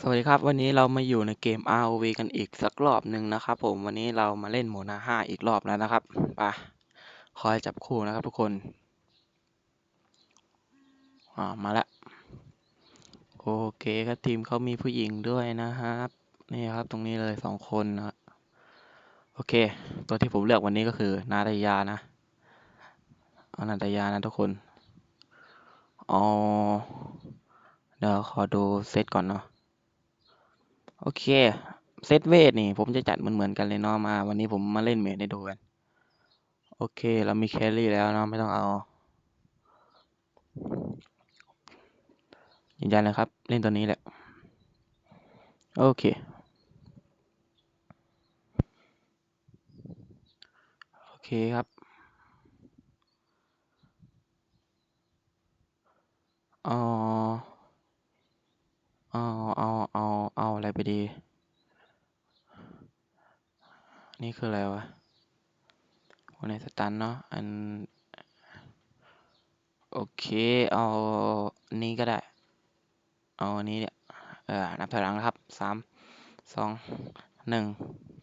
สวัสดีครับ วันนี้เรามาอยู่ในเกม ROV กันอีกสักรอบหนึ่งนะครับ ผมวันนี้เรามาเล่นโหมดนาห้าอีกรอบแล้วนะครับไปคอยจับคู่นะครับทุกคนอ่ามาแล้วโอเคครับทีมเขามีผู้หญิงด้วยนะครับ นี่ครับตรงนี้เลยสองคนนะโอเค ตัวที่ผมเลือกวันนี้ก็คือ นาตยานะเอานาตยานะทุกคนอ๋อเดี๋ยวขอดูเซตก่อนเนาะ โอเค เซตเวทนี่ ผมจะจัดเหมือนเหมือนกันเลยเนาะมา วันนี้ผมมาเล่นเมดให้ดูกัน โอเค เรามีแครี่แล้วเนาะไม่ต้องเอายืนยันเลยครับ เล่นตัวนี้แหละ โอเค โอเคครับอาเอาอาเอา อะไรไปดี นี่คืออะไรวะวันนี้สตันเนาะ อัน โอเค เอาอันนี้ก็ได้ เอาอันนี้เนี่ยเออนับถอยหลังนะครับสามสองหนึ่ง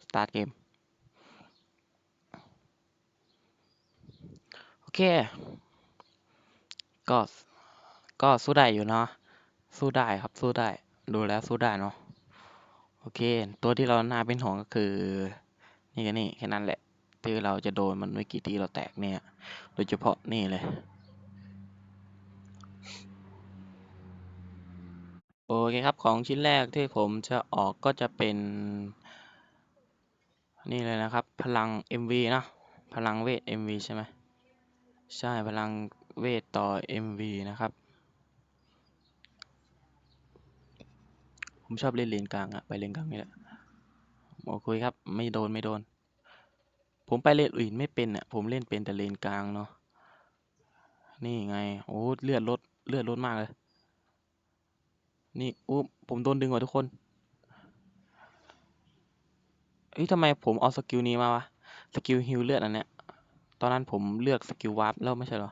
สตาร์ทเกม โอเค ก็ ก็สู้ได้อยู่เนาะ สู้ได้ครับ สู้ได้ ดูแล้วสู้ได้เนาะ โอเค ตัวที่เราน่าเป็นห่วงก็คือ นี่ก็นี่แค่นั้นแหละที่เราจะโดนมันไม่กี่ทีเราแตกเนี่ย โดยเฉพาะนี่เลย โอเคครับของชิ้นแรกที่ผมจะออกก็จะเป็น นี่เลยนะครับ พลัง MV นะพลังเวท MV ใช่ไหมใช่พลังเวทต่อ MV นะครับ ผมชอบเล่นเลนกลางอะไปเลนกลางนี่แหละโอเคครับ ไม่โดนไม่โดน ผมไปเลนอื่นไม่เป็นอะผมเล่นเป็นแต่เลนกลางเนาะนี่ไงโอ้เลือดลดเลือดลดมากเลย นี่อู้ผมโดนดึงว่ะทุกคนเฮ้ยทำไมผมเอาสกิลนี้มาวะสกิลฮิลเลือดอันเนี้ยตอนนั้นผมเลือกสกิลวาร์ปแล้วไม่ใช่หรอ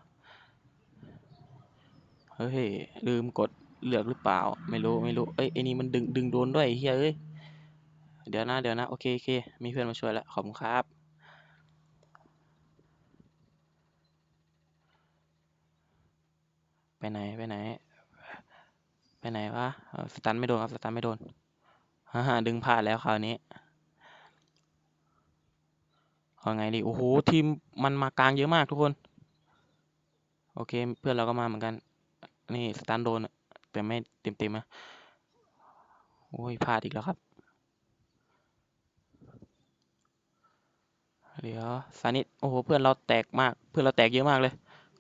เฮ้ยลืมกด เลือกหรือเปล่า ไม่รู้ไม่รู้เอ้ยไอ้นี่มันดึงดึงโดนด้วยเฮ้ยเอ้ยเดี๋ยวนะเดี๋ยวนะโอเคโอเคมีเพื่อนมาช่วยแล้วขอบคุณครับไปไหนไปไหน ไปไหนวะสตันไม่โดนครับสตันไม่โดนฮ่าฮ่าดึงพลาดแล้วคราวนี้เอาไงดีโอ้โหทีมมันมากลางเยอะมากทุกคน โอเค เพื่อนเราก็มาเหมือนกัน นี่สตันโดนอะ แต่ไม่เต็มเต็มนะ โอ้ยพลาดอีกแล้วครับ เดี๋ยวซานิดโอ้โห เพื่อนเราแตกมาก เพื่อนเราแตกเยอะมากเลย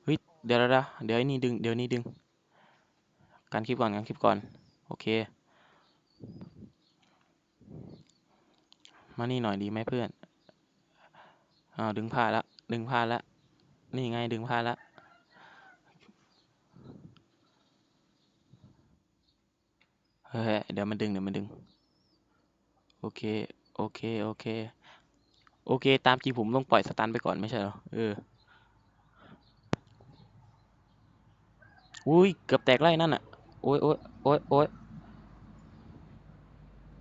เฮ้ยเดี๋ยวเดี๋ยวเดี๋ยวเดี๋ยวนี่ดึง เดี๋ยวนี้ดึง การคลิปก่อนการคลิปก่อน โอเค มานี่หน่อยดีไหมเพื่อนอ้าวดึงพลาดล้วดึงพลาดล้วนี่ไงดึงพลาดล้ว เฮ้ยเดี๋ยวมันดึงเดี๋ยวมันดึง โอเค โอเค โอเค โอเค ตามจริงผมต้องปล่อยสตันไปก่อนไม่ใช่เหรอ เออ อุ้ย เกือบแตกไล่นั่นอะ โอ้ยโอ้ยโอ้ยโอ้ย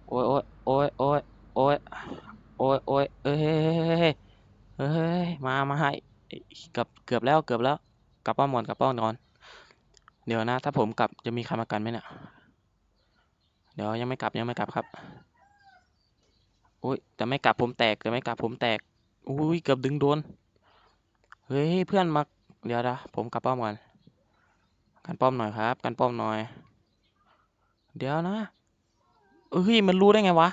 โอ้ยโอ้ยโอ้ยโอ้ยโอ้ยโอ้ยเอ้ยเฮ้ยเฮ้ยเฮ้ยเฮ้เฮ้มา มาให้เกือบเกือบแล้ว เกือบแล้ว กลับป้อมก่อนกลับป้อมนอน เดี๋ยวนะ ถ้าผมกลับจะมีใครมากันไหมเนี่ย เดี๋ยวยังไม่กลับยังไม่กลับครับโอ้ยแต่ไม่กลับผมแตกแต่ไม่กลับผมแตกอุ้ยเกือบดึงโดนเฮ้ยเพื่อนมาเดี๋ยวนะผมกลับป้อมก่อนกันป้อมหน่อยครับ กันป้อมหน่อย เดี๋ยวนะเฮ้ยมันรู้ได้ไงวะ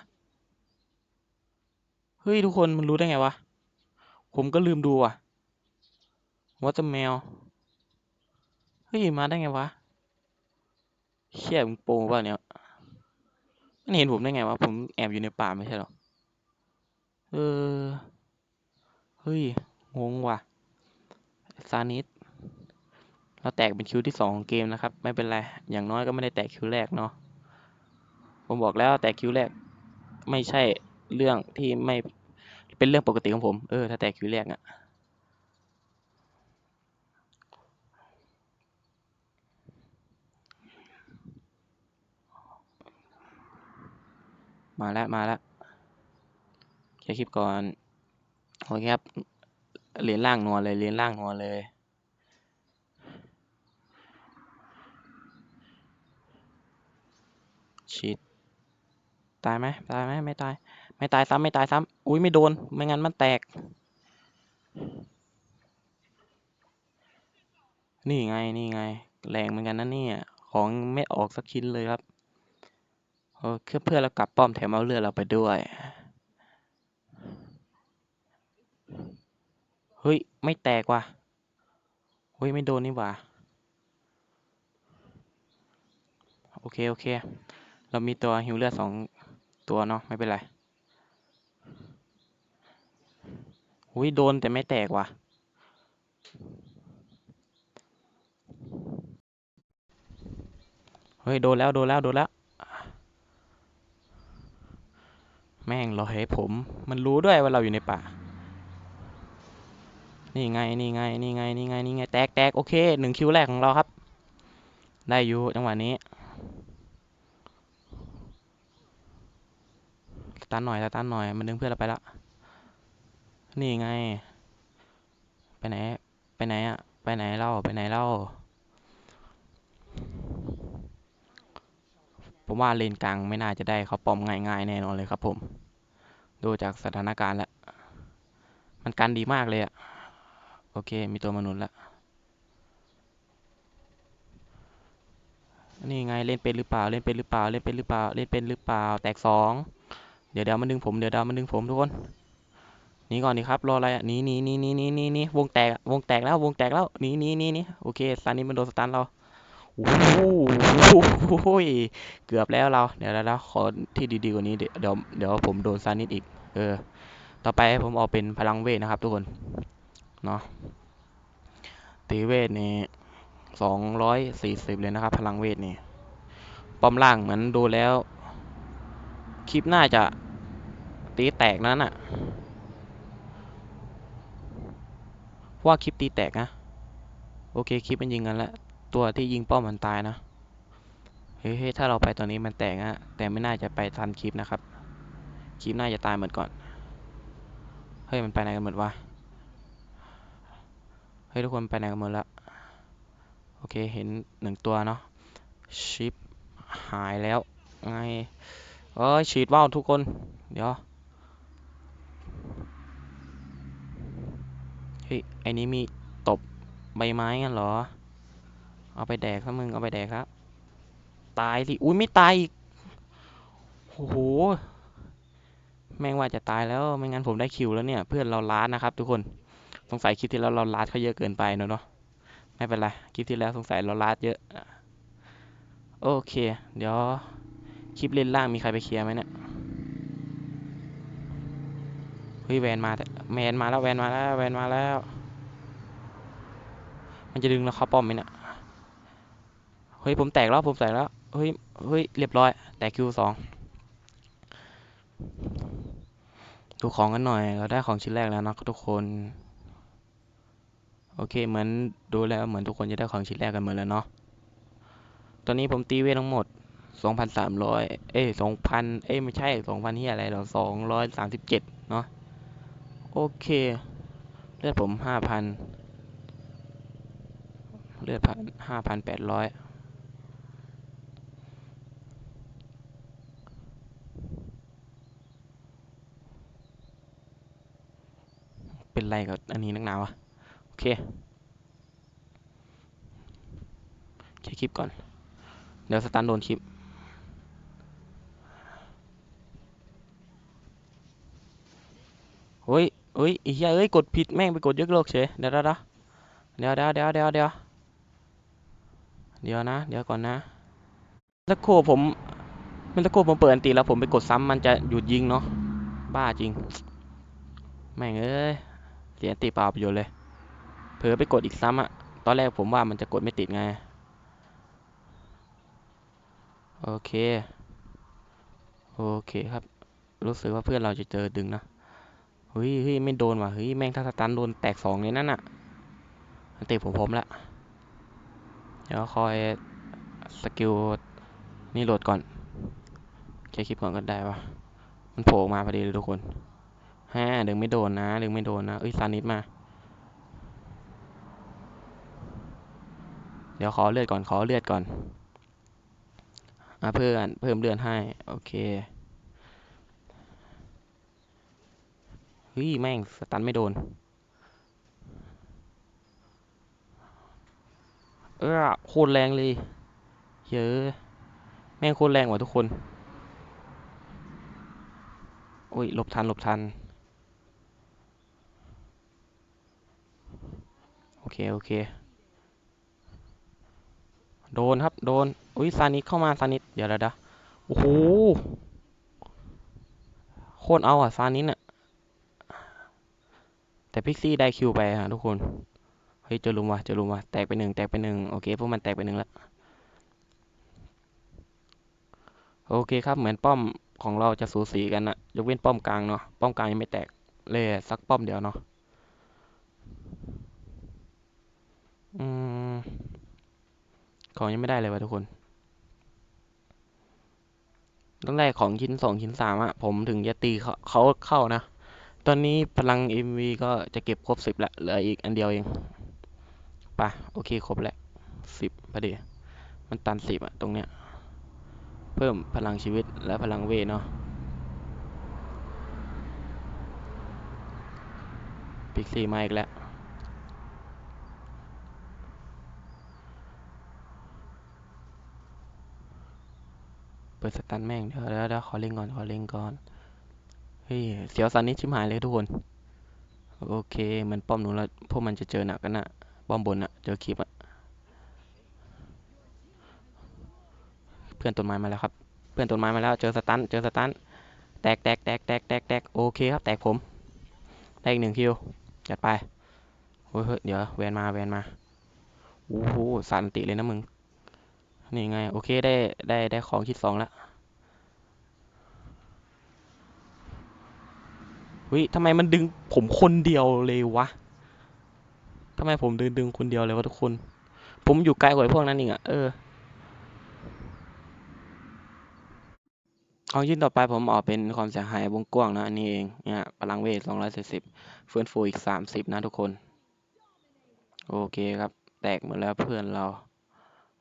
เฮ้ยทุกคนมันรู้ได้ไงวะผมก็ลืมดูอะว่าจะแมวเฮ้ยมาได้ไงวะเชี่ยมึงโปงเปล่าเนี่ย มันเห็นผมได้ไงวะ ผมแอบอยู่ในป่าไม่ใช่หรอ เออ เฮ้ย งงว่ะ ซานิสเราแตกเป็นคิวที่สองของเกมนะครับ ไม่เป็นไร อย่างน้อยก็ไม่ได้แตกคิวแรกเนาะ ผมบอกแล้วแตกคิวแรก ไม่ใช่เรื่องที่ไม่ เป็นเรื่องปกติของผม เออ ถ้าแตกคิวแรกอะ มาแล้วมาแล้วเคลคลิปก่อนโอเคครับเหรียญล่างนัวเลยเหรียญล่างนัวเลยชีดตายไหมตายไหมไม่ตาย ไม่ตายซ้ำไม่ตายซ้ำอุ้ยไม่โดนไม่งั้นมันแตก นี่ไงนี่ไง แรงเหมือนกันนะเนี่ยของไม่ออกสักชิ้นเลยครับ อเคเพื่อนเรากลับป้อมแถมเอาเลือดเราไปด้วย เฮ้ย ไม่แตกว่ะ เฮ้ย ไม่โดนนี่หว่า โอเค โอเค เรามีตัวฮิวเลือดสองตัวเนาะ ไม่เป็นไรอุ้ยโดนแต่ไม่แตกว่ะ เฮ้ย โดนแล้ว โดนแล้ว โดนแล้ว แม่งรอให้ผม มันรู้ด้วยว่าเราอยู่ในป่า นี่ไง นี่ไง นี่ไง นี่ไง นี่ไง แตกแตกโอเคหนึ่งคิวแรกของเราครับ ได้อยู่จังหวะนี้สตันหน่อยสตันหน่อย มันดึงเพื่อนเราไปล้วนี่ไง ไปไหน ไปไหนอะ ไปไหนเล่า ไปไหนเล่า ผมว่าเลนกลางไม่น่าจะได้เขาปอมง่ายๆแน่นอนเลยครับผม ดูจากสถานการณ์แล้ว มันกันดีมากเลยอะโอเค มีตัวมนุษย์แล้วนี่ไงเล่นเป็นหรือเปล่าเล่นเป็นหรือเปล่าเล่นเป็นหรือเปล่าเล่นเป็นหรือเปล่าแตกสองเดี๋ยวเดี๋ยวมันดึงผมเดี๋ยวเดี๋ยวมันดึงผมทุกคนหนีก่อนดีครับรออะไรอะหนีหนีหนีหนีหนีหนีวงแตกวงแตกแล้ววงแตกแล้วหนีหนีหนีหนีโอเคสตันนี้มันโดนสตันเรา โอ้โหเกือบแล้วเรา เดี๋ยวเดี๋ยวขอที่ดีๆกว่านี้เดี๋ยวเดี๋ยวผมโดนซานิดอีก เออ ต่อไปผมออกเป็นพลังเวทนะครับทุกคน เนาะตีเวทนี่สองร้อยสี่สิบเลยนะครับ พลังเวทนี่ ป้อมล่างเหมือนดูแล้ว คลิปน่าจะตีแตกนั้นอะว่าคลิปตีแตกนะ โอเค คลิปมันยิงกันแล้ว ตัวที่ยิงป้อมมันตายนะเฮ้ยถ้าเราไปตอนนี้มันแตกนะแต่ไม่น่าจะไปทันคลิปนะครับคลิปน่าจะตายหมดก่อนเฮ้ยมันไปไหนกันหมดวะเฮ้ยทุกคนไปไหนกันหมดล้วโอเคเห็นหนึ่งตัวเนาะชิปหายแล้วไงเอ้ยฉีดว่าวทุกคน เดี๋ยวเฮ้ยไอ้นี้มีตบใบไม้กันเหรอ เอาไปแดกครับมึง เอาไปแดกครับ ตายสิ อุ้ยไม่ตายอีกโอ้โห แม่งว่าจะตายแล้ว ไม่งั้นผมได้คิวแล้วเนี่ย เพื่อนเราล้านนะครับ ทุกคน สงสัยคลิปที่แล้วเราล้านเขาเยอะเกินไปเนอะเนาะ ไม่เป็นไร คลิปที่แล้วสงสัยเราล้านเยอะ โอเค เดี๋ยว คลิปเล่นล่างมีใครไปเคลียร์ไหมเนี่ย เฮ้ยแวนมาแมนมาแล้วแวนมาแล้วแวนมาแล้ว มันจะดึงเราเข้าป้อมไหมเนี่ย เฮ้ยผมแตกแล้วผมแตกแล้วเฮ้ยเฮ้ยเรียบร้อย แตกคิวสองดูของกันหน่อยเราได้ของชิ้นแรกแล้วนะทุกคน โอเคเหมือนดูแล้วเหมือนทุกคนจะได้ของชิ้นแรกกันเหมือนแล้วเนาะตอนนี้ผมตีเวททั้งหมด2,300 เอ้ย2,000 เอ้ยไม่ใช่ 2,000ที่อะไรหรอ237 เนาะโอเค เลือดผม 5,000 เลือดพัน5,800 เป็นไรกับอันนี้นักหนาวะโอเคเช็คคลิปก่อน เดี๋ยวสตันโดนคลิปเฮ้ยเฮ้ยอีเหี้ยเอ้ย กดผิดแม่งไปกดยกเลิกเฉยเดี๋ยวเดี๋ยวเดี๋ยวเดี๋ยวเดี๋ยวเดี๋ยวเดี๋ยวเดี๋ยวนะ เดี๋ยวก่อนนะตะโคผมมันตะโคผมเปิดอันตีแล้วผมไปกดซ้ำมันจะหยุดยิงเนาะบ้าจริง แม่งเอ้ย สียตีเปล่าประโยชน์เลย เผลอไปกดอีกซ้ำอะตอนแรกผมว่ามันจะกดไม่ติดไง โอเค โอเคครับ รู้สึกว่าเพื่อนเราจะเจอดึงนะ เฮ้ยเฮ้ยไม่โดนว่ะ เฮ้ย แม่งถ้าสตันโดนแตกสองเลยนั่นน่ะอันตีผมผมละเดี๋ยวคอยสกิลนี่โหลดก่อนแค่คลิปก่อนก็ได้วะมันโผล่มาพอดีเลยทุกคน ฮ่าดึงไม่โดนนะ ดึงไม่โดนนะเอ้ยซานิดมา เดี๋ยวขอเลือดก่อนขอเลือดก่อนอะเพื่อนเพิ่มเลือดให้ โอเคเฮ้ยแม่งสตันไม่โดน เออโคตรแรงเลย เยอะ แม่งโคตรแรงว่ะทุกคน โอ้ยหลบทันหลบทัน อเค โอเค โดนครับ โดน อุ้ยซานิดเข้ามาซานิดเดี๋ยวเดี๋ยวดี๋ยวโอ้โห โคตรเอาอะซานิดอะ แต่พิกซี่ได้คิวไปฮะทุกคน เฮ้ยเจอลุมว่ะเจอลุมว่ะแตกไปหนึ่งแตกไปหนึ่งโอเคพวกมันแตกไปหนึ่งแล้ว โอเคครับเหมือนป้อมของเราจะสูสีกันนะยกเว้นป้อมกลางเนาะ ป้อมกลางยังไม่แตก เลยสักป้อมเดียวเนาะ อืม ของยังไม่ได้เลยวะทุกคนต้องได้ของชิ้นสองชิ้นสามอะผมถึงจะตีเขาเขาเข้านะ ตอนนี้พลัง MV ก็จะเก็บครบสิบละ เหลืออีกอันเดียวเองปะโอเค ครบแล้วสิบพอดี มันตันสิบอะตรงเนี้ย เพิ่มพลังชีวิตและพลังเวทเนาะพิกซี่มาอีกแล้ว ปิดสตันแม่งเดี๋ยวเดี๋ยวเดี๋ยวขอเล่งก่อนขอเล่งก่อนเฮ้ยเสียวสันนิดชิมหายเลยทุกคนโอเคเหมือนป้อมหนูแล้วพวกมันจะเจอหนักกันนะป้อมบนอะเจอคลิปอะเพื่อนต้นไม้มาแล้วครับเพื่อนต้นไม้มาแล้วเจอสตันเจอสตันแตกแตกแตกแตกแตกแตกโอเคครับแตกผมได้อีกหนึ่งคิวจัดไปเฮ้ยเฮ้ยเดี๋ยวแวนมาแวนมาโอ้โหสันติเลยนะมึง นี่ไง โอเคได้ได้ได้ของชิ้นสองแล้วเฮ้ยทำไมมันดึงผมคนเดียวเลยวะทำไมผมดึงดึงคนเดียวเลยวะทุกคน ผมอยู่ไกลกว่าพวกนั้นอีกอะเออเอาชิ้นต่อไปผมออกเป็นความเสียหายวงกว้างนะอันนี้เองเนี่ยพลังเวทสองร้อยสี่สิบฟื้นฟูอีกสามสิบนะทุกคน โอเคครับ แตกหมดแล้วเพื่อนเรา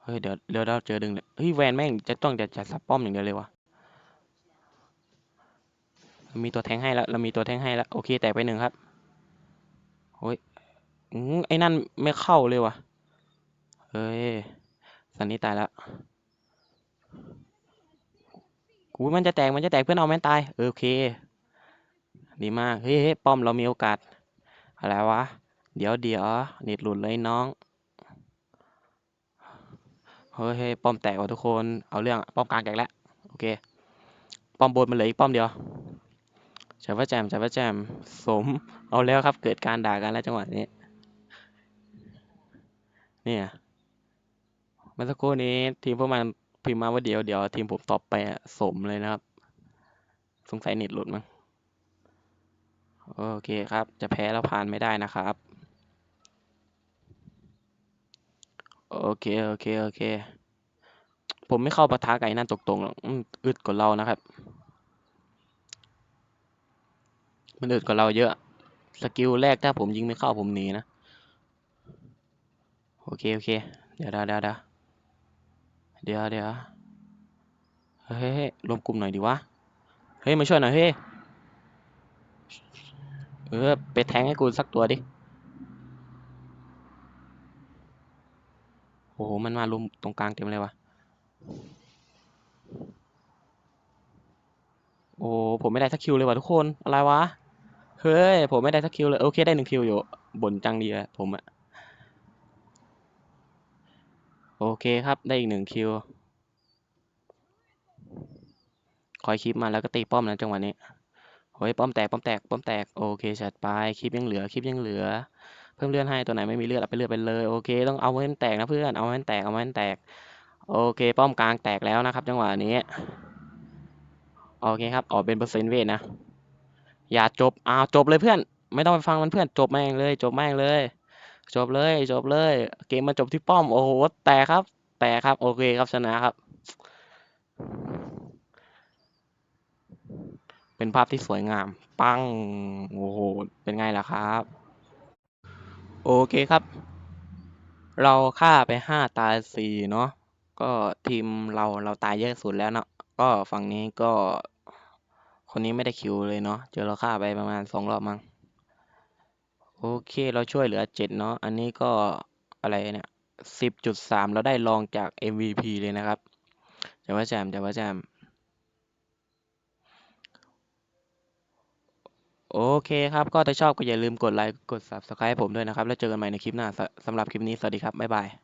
เฮ้ยเดี๋ยวเดี๋ยวเราเจอดึงเลยเฮ้ยแวนแม่งจะต้องจะจัดสับป้อมอย่างเดียวเลยวะเรามีตัวแทงให้แล้วเรามีตัวแทงให้แล้วโอเคแตกไปหนึ่งครับโอ้ยอืมไอ้นั่นไม่เข้าเลยวะเฮ้ยสันนี้ตายแล้วกูมันจะแตกมันจะแตกเพื่อนเอาแม่นตายโอเค ดีมากเฮ้ยเฮ้ยป้อมเรามีโอกาสอะไรวะเดี๋ยวเดี๋ยวเน็ตหลุดเลยน้อง เฮ้ยเฮ้ยป้อมแตกว่ะทุกคนเอาเรื่องป้อมกลางแตกแล้วโอเคป้อมบนมันเหลืออีกป้อมเดียวจับว่าแจมจับว่าแจมสมเอาแล้วครับเกิดการด่ากันแล้วจังหวะนี้เนี่ยเมื่อสักครู่นี้ทีมพวกมันพิมพ์มาว่าเดี๋ยวเดี๋ยวทีมผมตอบไปสมเลยนะครับ สงสัยเน็ตหลุดมั้งโอเคครับ จะแพ้แล้วผ่านไม่ได้นะครับ โอเค โอเค โอเค ผมไม่เข้าปะทะไก่นั่นตรงๆหรอกอืดกว่าเรานะครับ มันอึดกว่าเราเยอะ สกิลแรกถ้าผมยิงไม่เข้าผมหนีนะ โอเค โอเค เดี๋ยวเดี๋ยวเดี๋ยวเดี๋ยวเดี๋ยวเดี๋ยวเฮ้ยรวมกลุ่มหน่อยดิวะ เฮ้ย มาช่วยหน่อยเฮ้ย เออ ไปแทงให้กูสักตัวดิ โอ้โห มันมารุมตรงกลางเต็มเลยวะโอ้ ผมไม่ได้สักคิวเลยว่ะทุกคน อะไรวะ เฮ้ย ผมไม่ได้สักคิวเลย โอเค ได้หนึ่งคิวอยู่ บ่นจังดีอะผมอะโอเคครับ ได้อีกหนึ่งคิว คอยคลิปมาแล้วก็ตีป้อมนะจังหวะนี้โอ้ยป้อมแตก ป้อมแตก ป้อมแตก โอเคจัดไป คลิปยังเหลือ คลิปยังเหลือ เพิ่มเลือดให้ตัวไหนไม่มีเลือดเอาไปเลือดไปเลยโอเค ต้องเอาให้มันแตกนะเพื่อนเอาให้มันแตกเอาให้มันแตก โอเค ป้อมกลางแตกแล้วนะครับ จังหวะนี้โอเคครับออกเป็นเปอร์เซ็นต์เวทนะอย่าจบอ้าวจบเลยเพื่อน ไม่ต้องไปฟังมันเพื่อนจบแม่งเลย จบแม่งเลย จบเลยจบเลย เกมมาจบที่ป้อมโอ้โหแตกครับ แตกครับโอเคครับชนะครับ เป็นภาพที่สวยงาม ปังโอ้โหเป็นไงล่ะครับ โอเคครับ เราฆ่าไปห้าตายสี่เนาะ ก็ทีมเราเราตายเยอะสุดแล้วเนาะ ก็ฝั่งนี้ก็ คนนี้ไม่ได้คิวเลยเนาะ เจอเราฆ่าไปประมาณสองรอบมั้ง โอเคเราช่วยเหลือเจ็ดเนาะ อันนี้ก็อะไรเนี่ยสิบจุดสามเราได้รองจาก MVP เลยนะครับแต่ว่าแจมแต่ว่าแจม โอเคครับ ก็ถ้าชอบก็อย่าลืมกดไลค์ กด Subscribe ผมด้วยนะครับ แล้วเจอกันใหม่ในคลิปหน้าสสำหรับคลิปนี้ สวัสดีครับ บ๊ายบาย